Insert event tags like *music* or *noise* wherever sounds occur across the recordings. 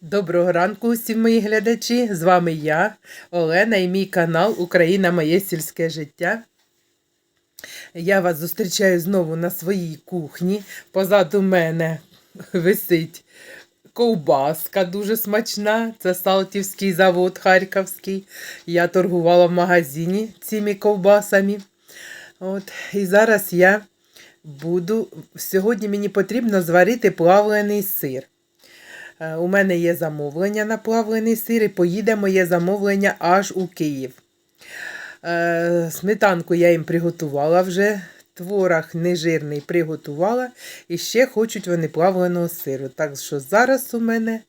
Доброго ранку усім мої глядачі. З вами я, Олена, і мій канал Україна Моє сільське життя. Я вас зустрічаю знову на своїй кухні. Позаду мене висить ковбаска дуже смачна. Це Салтівський завод Харківський. Я торгувала в магазині цими ковбасами. От, і зараз я буду. Сьогодні мені потрібно зварити плавлений сир. Е, У мене є замовлення на плавлений сир і поїде моє замовлення аж у Київ. Е, Сметанку я їм приготувала вже. Творог нежирний приготувала. І ще хочуть вони плавленого сиру. Так що зараз у мене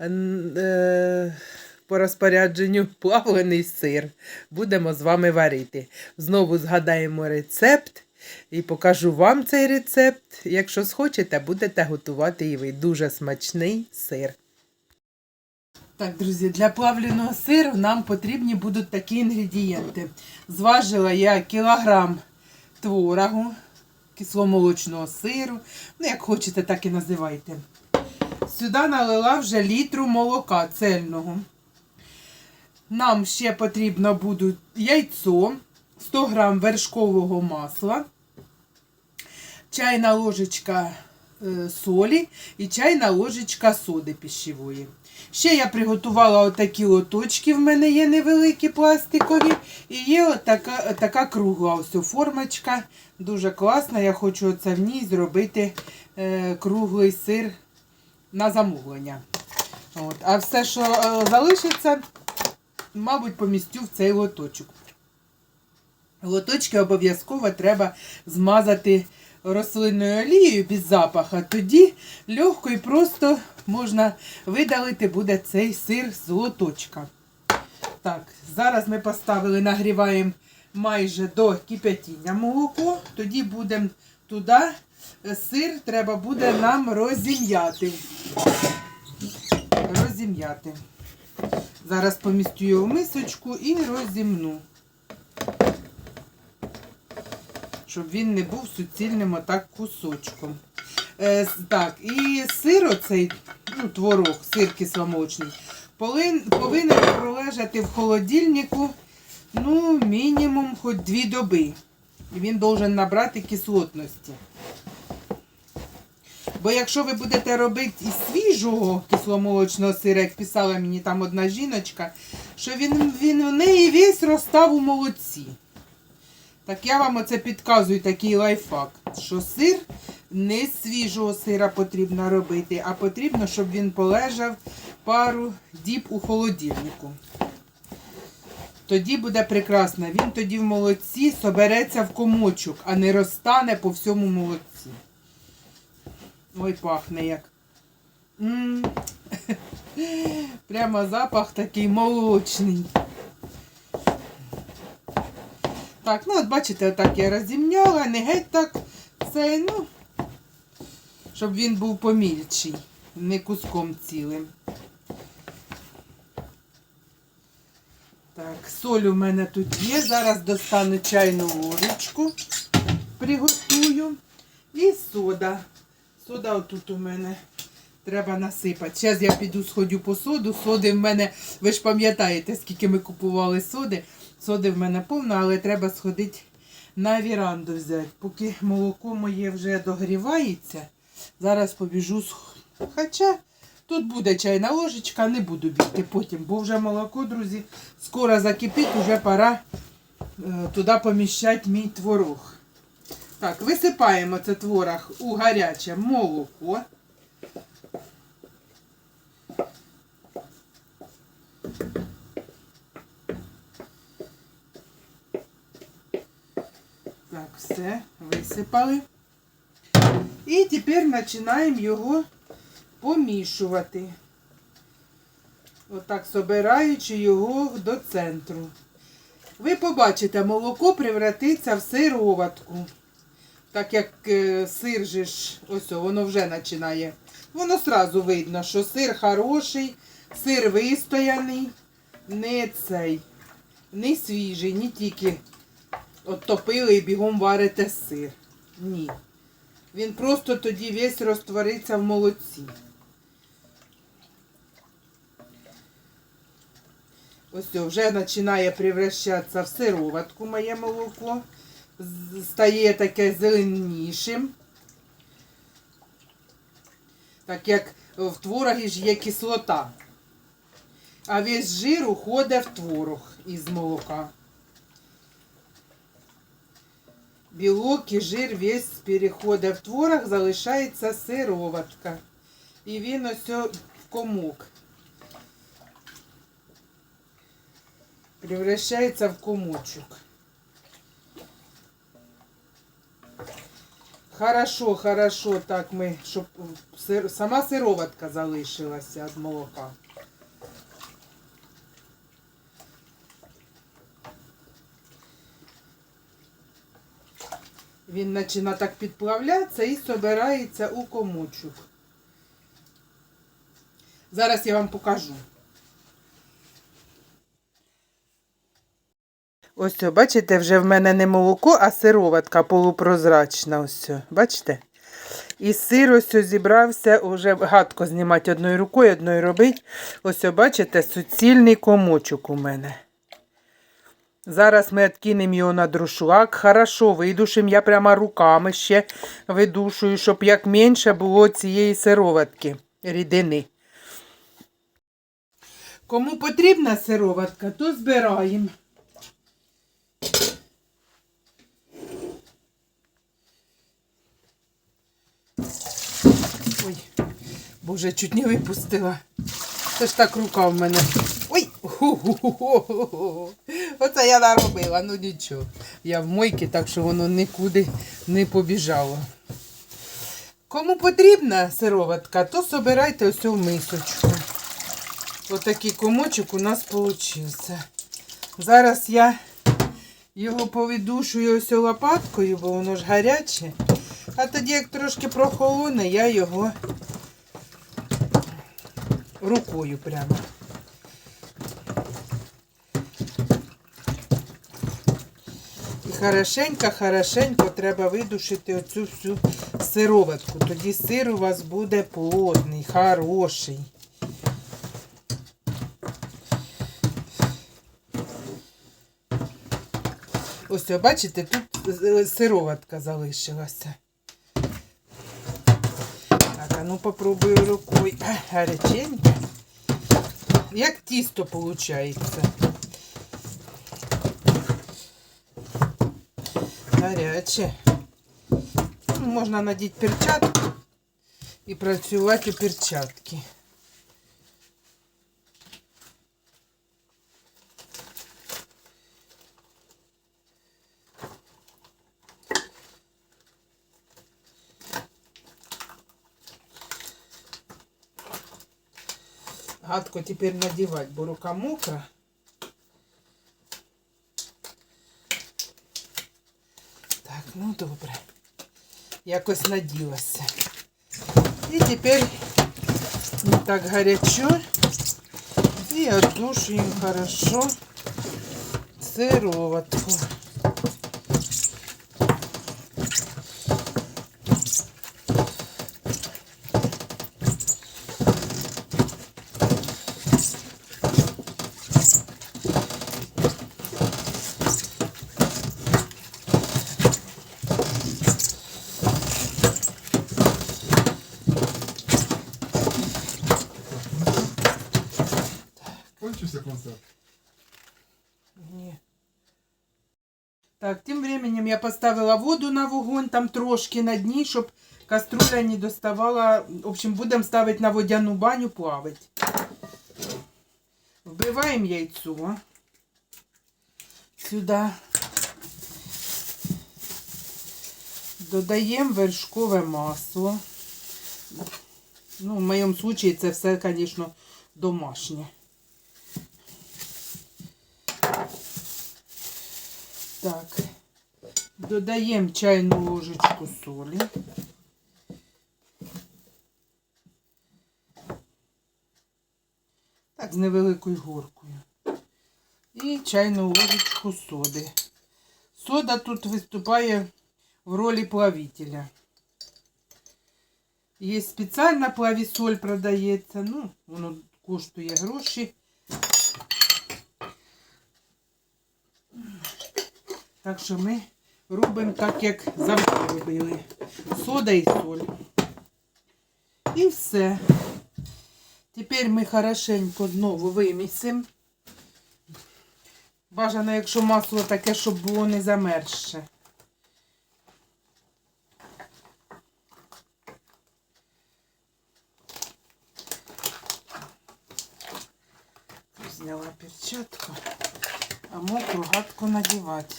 е, по розпорядженню плавлений сир. Будемо з вами варити. Знову згадаємо рецепт. І покажу вам цей рецепт. Якщо схочете, будете готувати і ви. Дуже смачний сир. Так, друзі, для плавленого сиру нам потрібні будуть такі інгредієнти. Зважила я кілограм творогу, кисломолочного сиру. Ну, як хочете, так і називайте. Сюди налила вже літру молока цельного. Нам ще потрібно буде яйцо, 100 грам вершкового масла, чайна ложечка е, солі і чайна ложечка соди пищевої. Ще я приготувала отакі лоточки, в мене є невеликі пластикові. І є отака, така кругла ось формочка. Дуже класна. Я хочу оце в ній зробити е, круглий сир на замовлення. От. А все, що е, залишиться, мабуть, помістю в цей лоточок. Лоточки обов'язково треба змазати рослинною олією без запаха. Тоді легко і просто можна видалити буде цей сир з лоточка. Так, зараз ми поставили, нагріваємо майже до кипятіння молоко. Тоді будемо туди е, сир треба буде нам розім'яти. Розім'яти. Зараз помістю його в мисочку і розімну. Щоб він не був суцільним отак кусочком. Е, так, і сир оцей, ну, творог, сир кисломолочний, повинен, повинен пролежати в холодильнику, ну, мінімум хоч дві доби. І він должен набрати кислотності. Бо якщо ви будете робити із свіжого кисломолочного сира, як писала мені там одна жіночка, що він, він в неї весь розстав у молоці. Так я вам оце підказую такий лайфхак, що сир не свіжого сира потрібно робити, а потрібно, щоб він полежав пару діб у холодильнику. Тоді буде прекрасно. Він тоді в молоці собереться в комочок, а не розтане по всьому молоці. Ой, пахне як. М. *laughs* Прямо запах такий молочний. Так, ну от бачите, отак я розімняла, не геть так цей, ну, щоб він був помільчий, не куском цілим. Так, соль у мене тут є. Зараз достану чайну ложечку, приготую. І сода. Сода отут у мене треба насипати. Зараз я піду сходю по соду. Соди в мене, ви ж пам'ятаєте, скільки ми купували соди. Соди в мене повно, але треба сходити на віранду взяти. Поки молоко моє вже догрівається, зараз побіжу. Хоча тут буде чайна ложечка, не буду бігти потім, бо вже молоко, друзі, скоро закипить, вже пора е, туди поміщати мій творог. Так, висипаємо це творог у гаряче молоко. Так, все, висипали. І тепер починаємо його помішувати. Отак собираючи його до центру. Ви побачите, молоко превратиться в сироватку. Так як е, сир же ж, ось воно вже починає. Воно одразу видно, що сир хороший, сир вистояний, не цей, не свіжий, не тільки от топили і бігом варите сир. Ні. Він просто тоді весь розтвориться в молодці. Ось вже починає превращатися в сироватку моє молоко. Стає таке зеленішим. Так як в творогі ж є кислота. А весь жир уходить в творог із молока. Білок і жир весь переходить в творог, залишається сироватка. І він ось в комок. Превращається в комочок. Хорошо, хорошо, так ми, щоб сама сироватка залишилася від молока. Він починає так підплавлятися і збирається у комочок. Зараз я вам покажу. Ось, бачите, вже в мене не молоко, а сироватка полупрозрачна. Ось, бачите? І сир ось зібрався, уже гадко знімати одною рукою, одною робити. Ось, бачите, суцільний комочок у мене. Зараз ми відкинемо його на друшлак. Хорошо, видушимо. Я прямо руками ще видушую, щоб як менше було цієї сироватки, рідини. Кому потрібна сироватка, то збираємо. Ой, боже, чуть не випустила. Це ж так рука в мене. Ой! Ху-ху-ху-ху-ху. Оце я наробила, ну нічого. Я в мойці, так що воно нікуди не побіжало. Кому потрібна сироватка, то собирайте ось в мисочку. Отакий комочок у нас получився. Зараз я його повидушую ось лопаткою, бо воно ж гаряче. А тоді, як трошки прохолоне, я його рукою прямо. І хорошенько, хорошенько треба видушити оцю всю сироватку. Тоді сир у вас буде плотний, хороший. Ось, бачите, тут е, сироватка залишилася. Так, а ну попробую рукою. А, Гаряченько. Як тісто виходить. Гаряче. Ну, Можна надіти перчатку і працювати у перчатки. Гадко тепер надівати, бо рука мокра. Так, ну добре. Якось наділася. І тепер не так гарячо. І отдушуємо хорошо сироватку. Концерт. Ні. Так, тим временем я поставила воду на вогонь, там трошки на дні, щоб каструля не доставала. В общем, будемо ставити на водяну баню плавати. Вбиваємо яйцо. Сюди. Додаємо вершкове масло. Ну, в моєму случаї це все, звісно, домашнє. Так, додаємо чайну ложечку солі. Так, з невеликою горкою. І чайну ложечку соди. Сода тут виступає в ролі плавителя. Є спеціальна плавісоль продається. Ну, воно коштує гроші. Так що ми робимо так, як завжди робили. Сода і соль. І все. Тепер ми хорошенько знову вимісимо. Бажано, якщо масло таке, щоб було не замерзше. Зняла перчатку, а мокру гадку надівати.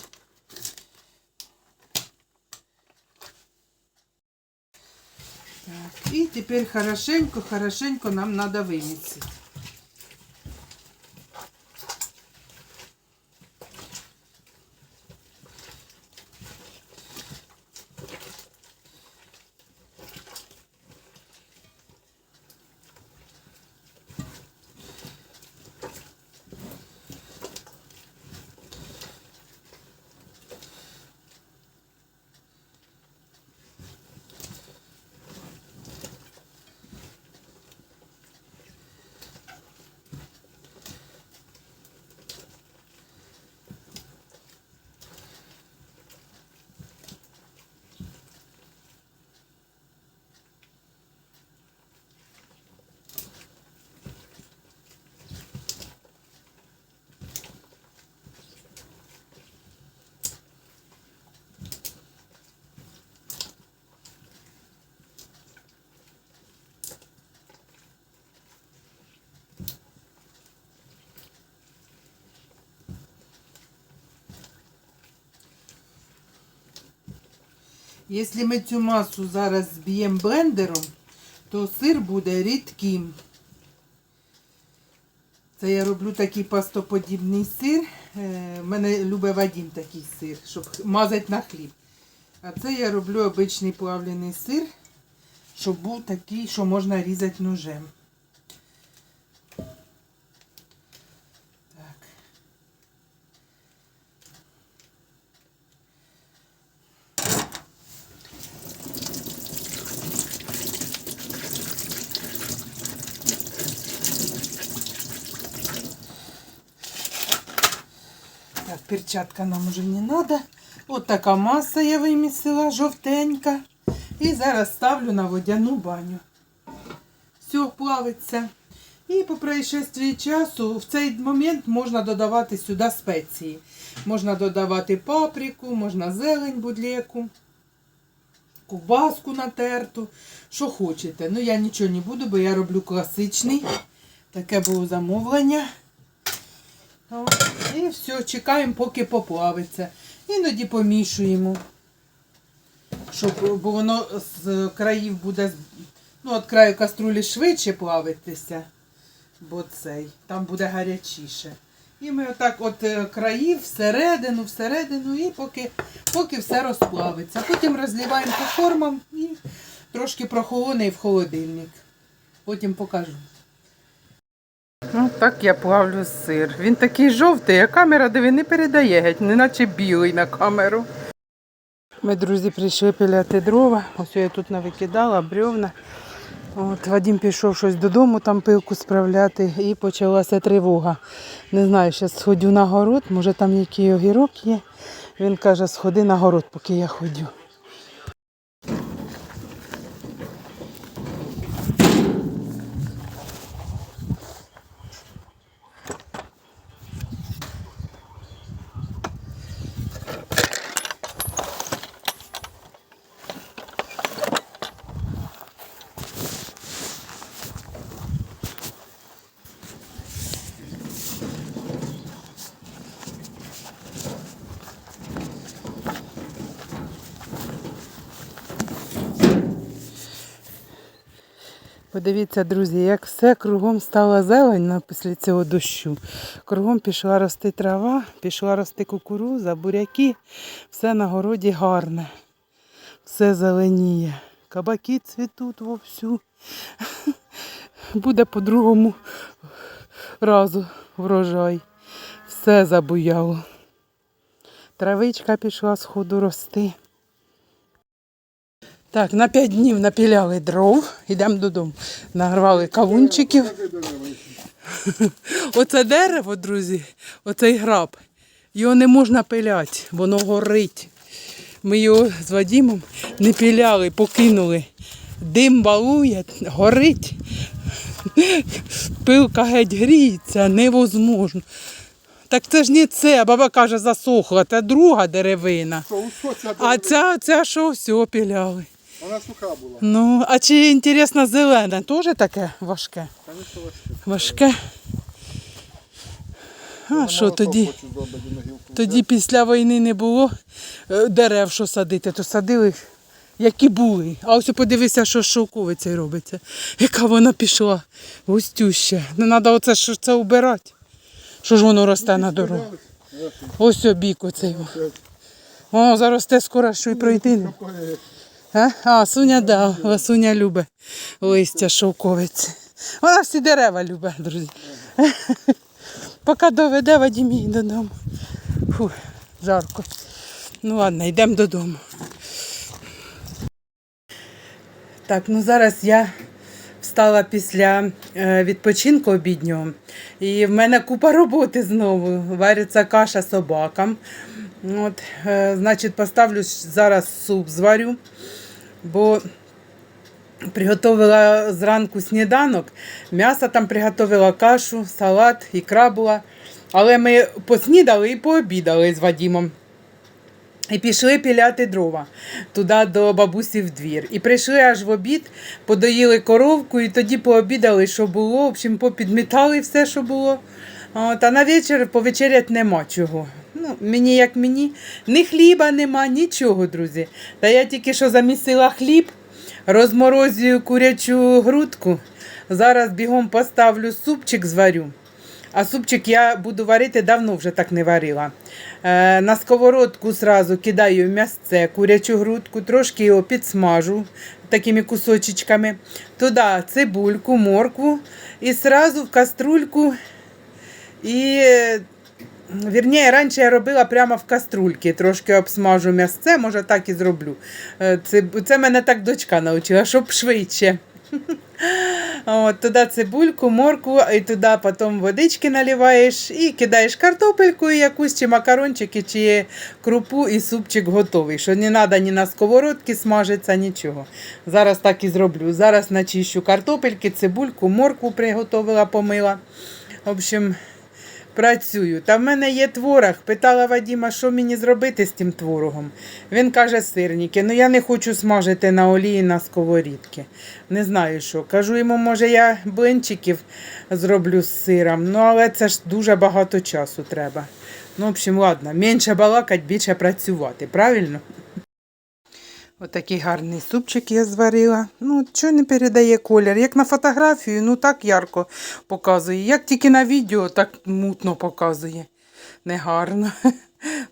Так, і тепер хорошенько, хорошенько нам надо вимісити. Якщо ми цю масу зараз зб'ємо блендером, то сир буде рідким. Це я роблю такий пастоподібний сир. Е, в мене любить Вадим такий сир, щоб мазати на хліб. А це я роблю обичний плавлений сир, щоб був такий, що можна різати ножем. Так, перчатка нам уже не надо. От така маса я вимісила, жовтенька. І зараз ставлю на водяну баню. Все плавиться. І по происшествии часу в цей момент можна додавати сюди спеції. Можна додавати паприку, можна зелень будь-яку, ковбаску натерту, що хочете. Ну я нічого не буду, бо я роблю класичний. Таке було замовлення. І все, чекаємо, поки поплавиться. Іноді помішуємо. Щоб, бо воно з країв буде, ну, від краю каструлі швидше плавитися, бо цей, там буде гарячіше. І ми отак от е, країв всередину, всередину, і поки, поки все розплавиться. Потім розливаємо по формам і трошки прохолоне в холодильник. Потім покажу. Ну, так я плавлю сир. Він такий жовтий, а камера диви не передає геть, неначе білий на камеру. Ми, друзі, прийшли пиляти дрова. Ось я тут навикидала, бревна. От, Вадим пішов щось додому, там пилку справляти, і почалася тривога. Не знаю, зараз сходю на город, може там який огірок є. Він каже, сходи на город, поки я ходю. Подивіться, друзі, як все кругом стала зелень після цього дощу. Кругом пішла рости трава, пішла рости кукуруза, буряки. Все на городі гарне. Все зеленіє. Кабаки цвітуть вовсю. *laughs* Буде по другому разу врожай. Все забуяло. Травичка пішла з ходу рости. Так, на п'ять днів напіляли дров, йдемо додому. Нагрвали кавунчиків. *laughs* Оце дерево, друзі, оцей граб. Його не можна пиляти, воно горить. Ми його з Вадимом не піляли, покинули. Дим балує, горить. Пилка геть гріється, невозможно. Так це ж не це, баба каже, засохла, це друга деревина. А ця, ця що все піляли. Вона суха була. Ну, а чи інтересно зелене, теж таке важке? Звісно, важке. Важке. А що тоді? Тоді після війни не було е, дерев, що садити, то садили, які були. А ось подивися, що з шовковицею робиться. Яка вона пішла густюща. Не треба оце що це убирати. Що ж воно росте на дорогу? Ось обік оцей. Воно заросте скоро, що й пройти. А, а Суня, да, Ласуня любить листя шовковиці. Вона всі дерева любить, друзі. *laughs* Поки доведе Вадим її додому. Фу, жарко. Ну ладно, йдемо додому. Так, ну зараз я встала після е, відпочинку обіднього. І в мене купа роботи знову. Вариться каша собакам. От, е, значить, поставлю зараз суп зварю, бо Приготовила зранку сніданок, м'ясо там приготовила кашу, салат, ікра була. Але ми поснідали і пообідали з Вадімом. І пішли піляти дрова туди до бабусі в двір. І прийшли аж в обід, подоїли коровку, і тоді пообідали, що було. В общем, попідмітали все, що було. От, а на вечір повечерять нема чого. Ну, мені як мені, ні хліба нема, нічого, друзі. Та я тільки що замісила хліб, розморозюю курячу грудку. Зараз бігом поставлю супчик зварю. А супчик я буду варити давно вже так не варила. Е, на сковородку сразу кидаю м'ясце, курячу грудку, трошки його підсмажу такими кусочечками. Туди цибульку, моркву і сразу в каструльку. І, вірніше, раніше я робила прямо в каструльці, трошки обсмажу м'ясце, може так і зроблю. Е, Це, це мене так дочка навчила, щоб швидше. *laughs* От, туди цибульку, моркву, і туди потім водички наливаєш і кидаєш картопельку і якусь чи макарончики, чи крупу, і супчик готовий. Що не треба ні на сковородці смажиться, нічого. Зараз так і зроблю. Зараз начищу картопельки, цибульку, моркву приготовила, помила. В общем, працюю. Та в мене є творог. Питала Вадіма, що мені зробити з тим творогом. Він каже, сирники. Ну я не хочу смажити на олії на сковорідки. Не знаю що. Кажу йому, може, я блинчиків зроблю з сиром. Ну, але це ж дуже багато часу треба. Ну, в общем, ладно, менше балакать, більше працювати, правильно? Отакий гарний супчик я зварила. Ну, що не передає колір. Як на фотографію, ну так ярко показує. Як тільки на відео, так мутно показує. Негарно. *laughs*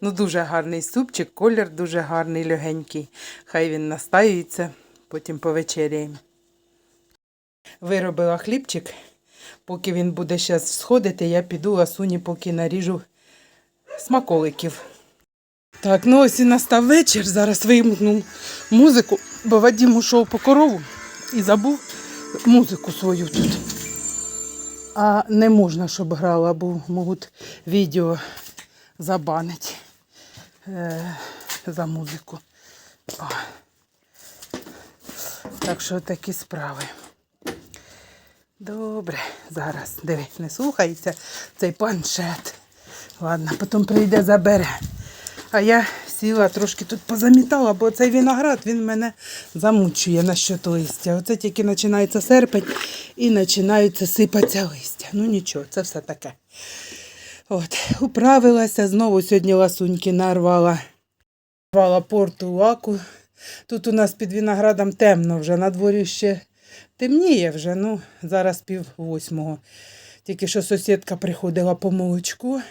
Ну, дуже гарний супчик, колір дуже гарний, легенький. Хай він настаюється, потім повечеряємо. Виробила хлібчик. Поки він буде зараз сходити, я піду ласуні, поки наріжу смаколиків. Так, ну ось і настав вечір. Зараз вимкну музику, бо Вадим ушов по корову і забув музику свою тут. А не можна, щоб грала, бо можуть відео забанить е, за музику. О. Так що такі справи. Добре, зараз диви, не слухається цей планшет. Ладно, потім прийде забере. А я сіла трошки тут позамітала, бо цей виноград він мене замучує на щот листя. Оце тільки починається серпень і починаються сипатися листя. Ну нічого, це все таке. От, управилася, знову сьогодні ласуньки нарвала. Нарвала порту лаку. Тут у нас під виноградом темно вже, на дворі ще темніє вже, ну, зараз пів восьмого. Тільки що сусідка приходила по молочку.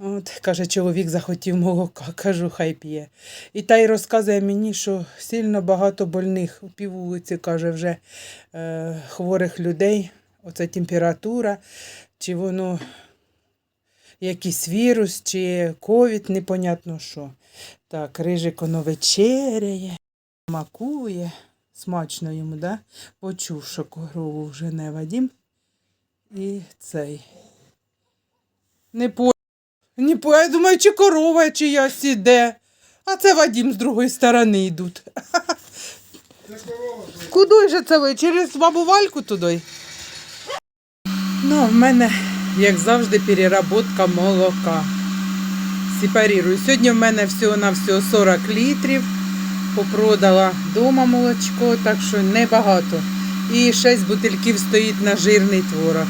От, каже, чоловік захотів молока, кажу, хай п'є. І та й розказує мені, що сильно багато больних у піввулиці, каже, вже е, хворих людей. Оце температура, чи воно якийсь вірус, чи ковід, непонятно що. Так, рижик воно вечеряє, макує. Смачно йому, да? Почув, що корову вже не Вадім. І цей. Не по Ні, я думаю, чи корова чиясь іде. А це Вадім з другої сторони йдуть. *laughs* Куди же це ви? Через бабу Вальку туди? Ну, в мене, як завжди, переработка молока. Сепарірую. Сьогодні в мене всього на всього 40 літрів. Попродала вдома молочко, так що небагато. І 6 бутильків стоїть на жирний творог.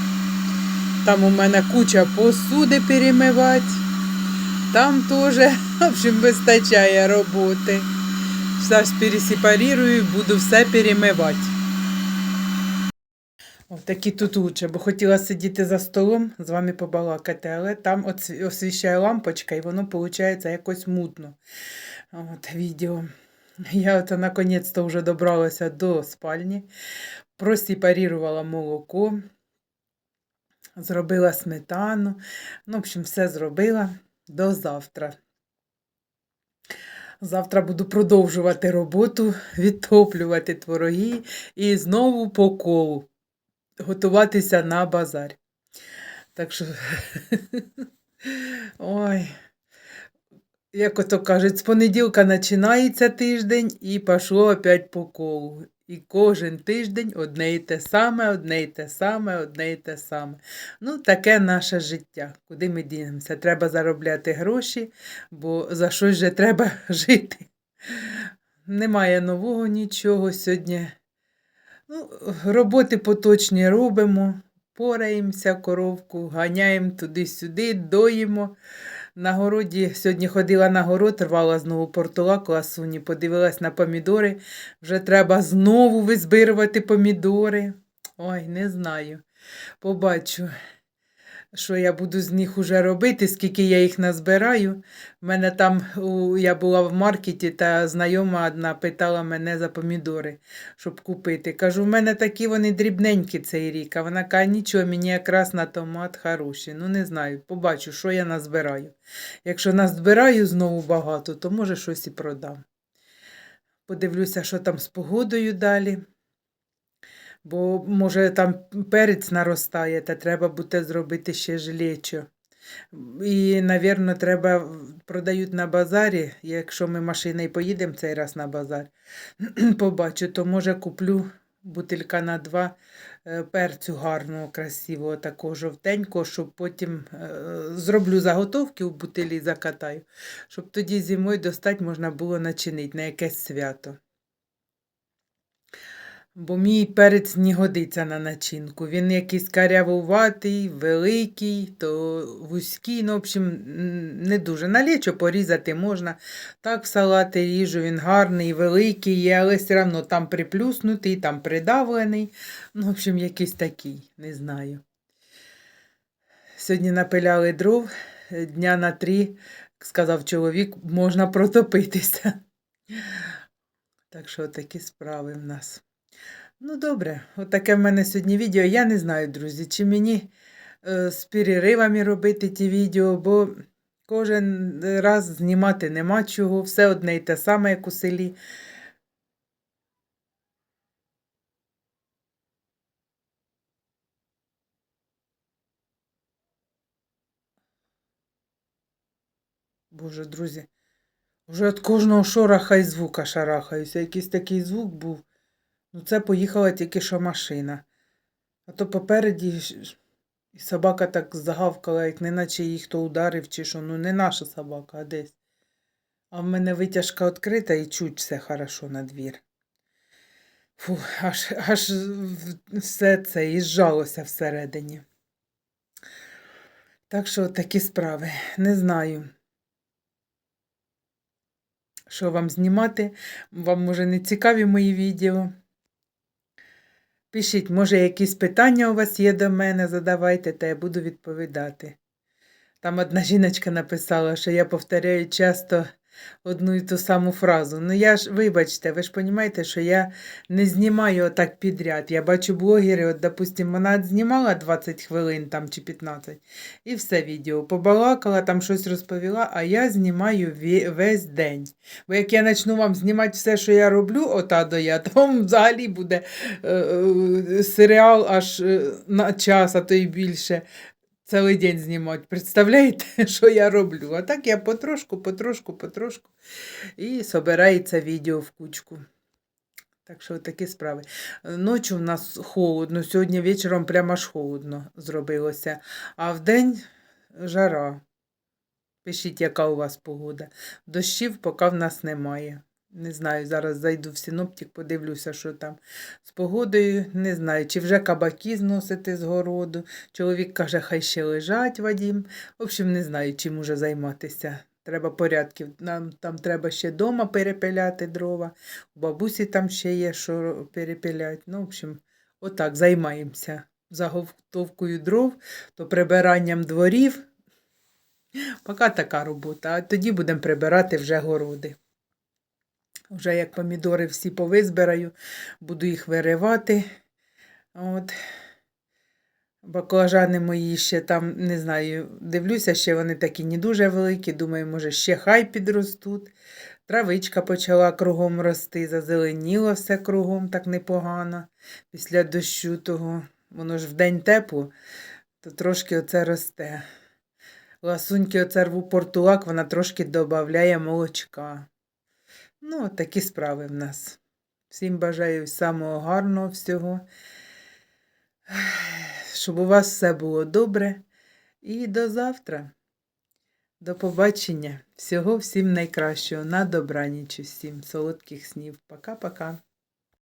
Там у мене куча посуди перемивати. Там теж, в общем, вистачає роботи. Зараз пересепарірую, буду все перемивати. Ось такі тут лучше, бо хотіла сидіти за столом, з вами побалакати, але там освіщає лампочка і воно виходить якось мутно. От відео. Я от наконець-то вже добралася до спальні, просепарірувала молоко, зробила сметану. Ну, в общем, все зробила до завтра. Завтра буду продовжувати роботу, *laughs* відтоплювати твороги і знову по колу готуватися на базар. Так що, *laughs* ой, як ото кажуть, з понеділка починається тиждень і пішло опять по колу. І кожен тиждень одне і те саме, одне і те саме, одне і те саме. Ну, таке наше життя. Куди ми дінемося? Треба заробляти гроші, бо за щось же треба *laughs* жити. Немає нового нічого сьогодні. Ну, роботи поточні робимо, пораємося, коровку, ганяємо туди-сюди, доїмо. На городі сьогодні ходила на город, рвала знову портула, класуні, подивилась на помідори. Вже треба знову визбирувати помідори. Ой, не знаю. Побачу, що я буду з них уже робити, скільки я їх назбираю. У мене там, я була в маркеті, та знайома одна питала мене за помідори, щоб купити. Кажу, в мене такі вони дрібненькі цей рік. А вона каже, нічого, мені якраз на томат хороші. Ну, не знаю, побачу, що я назбираю. Якщо назбираю знову багато, то може щось і продам. Подивлюся, що там з погодою далі. Бо, може, там перець наростає, та треба буде зробити ще жилечо. І, напевно, треба продають на базарі. Якщо ми машиною поїдемо цей раз на базар, *clears throat* побачу, то може куплю бутилька на два е, перцю гарного, красивого, такого жовтенького, щоб потім е, зроблю заготовки у бутилі закатаю, щоб тоді зимою достати можна було начинити на якесь свято. Бо мій перець не годиться на начинку. Він якийсь карявуватий, великий, то вузький, ну, в общем, не дуже. На лічо порізати можна. Так в салати ріжу, він гарний, великий є, але все одно там приплюснутий, там придавлений. Ну, в общем, якийсь такий, не знаю. Сьогодні напиляли дров дня на три, сказав чоловік, можна протопитися. Так що такі справи в нас. Ну, добре, отаке в мене сьогодні відео. Я не знаю, друзі, чи мені е, з переривами робити ті відео, бо кожен раз знімати нема чого, все одне й те саме, як у селі. Боже, друзі, вже від кожного шораха і звука шарахаюся. Якийсь такий звук був. Ну, це поїхала тільки що машина. А то попереді і собака так загавкала, як не наче її хто ударив чи що. Ну, не наша собака, а десь. А в мене витяжка відкрита і чуть все хорошо на двір. Фу, аж, аж все це і зжалося всередині. Так що такі справи. Не знаю. Що вам знімати? Вам, може, не цікаві мої відео? Пишіть, може, якісь питання у вас є до мене, задавайте, та я буду відповідати. Там одна жіночка написала, що я повторяю часто одну і ту саму фразу. Ну я ж, вибачте, ви ж розумієте, що я не знімаю отак підряд. Я бачу блогери, от, допустим, вона знімала 20 хвилин там чи 15, і все відео. Побалакала, там щось розповіла, а я знімаю весь день. Бо як я почну вам знімати все, що я роблю, ота до я, *laughs* то вам взагалі буде е, е, серіал аж е, на час, а то й більше. Цілий день знімати. Представляєте, що *laughs* я роблю? А так я потрошку, потрошку, потрошку. І собирається відео в кучку. Так що такі справи. Ночі у нас холодно, сьогодні вечором прямо аж холодно зробилося. А вдень жара. Пишіть, яка у вас погода. Дощів поки в нас немає. Не знаю, зараз зайду в синоптик, подивлюся, що там з погодою. Не знаю, чи вже кабаки зносити з городу. Чоловік каже, хай ще лежать Вадім. В общем, не знаю, чим уже займатися. Треба порядків. Нам там треба ще дома перепиляти дрова. У бабусі там ще є, що перепилять. Ну, в общем, отак займаємося. Заготовкою дров, то прибиранням дворів. Поки така робота, а тоді будемо прибирати вже городи. Вже як помідори всі повизбираю, буду їх виривати. От. Баклажани мої ще там, не знаю, дивлюся, ще вони такі не дуже великі. Думаю, може, ще хай підростуть. Травичка почала кругом рости, зазеленіло все кругом так непогано. Після дощу того. Воно ж вдень тепло, то трошки оце росте. Ласуньки оце рву портулак, вона трошки додає молочка. Ну, такі справи в нас. Всім бажаю самого гарного всього. Щоб у вас все було добре. І до завтра. До побачення. Всього всім найкращого. На добраніч усім. Солодких снів. Пока-пока.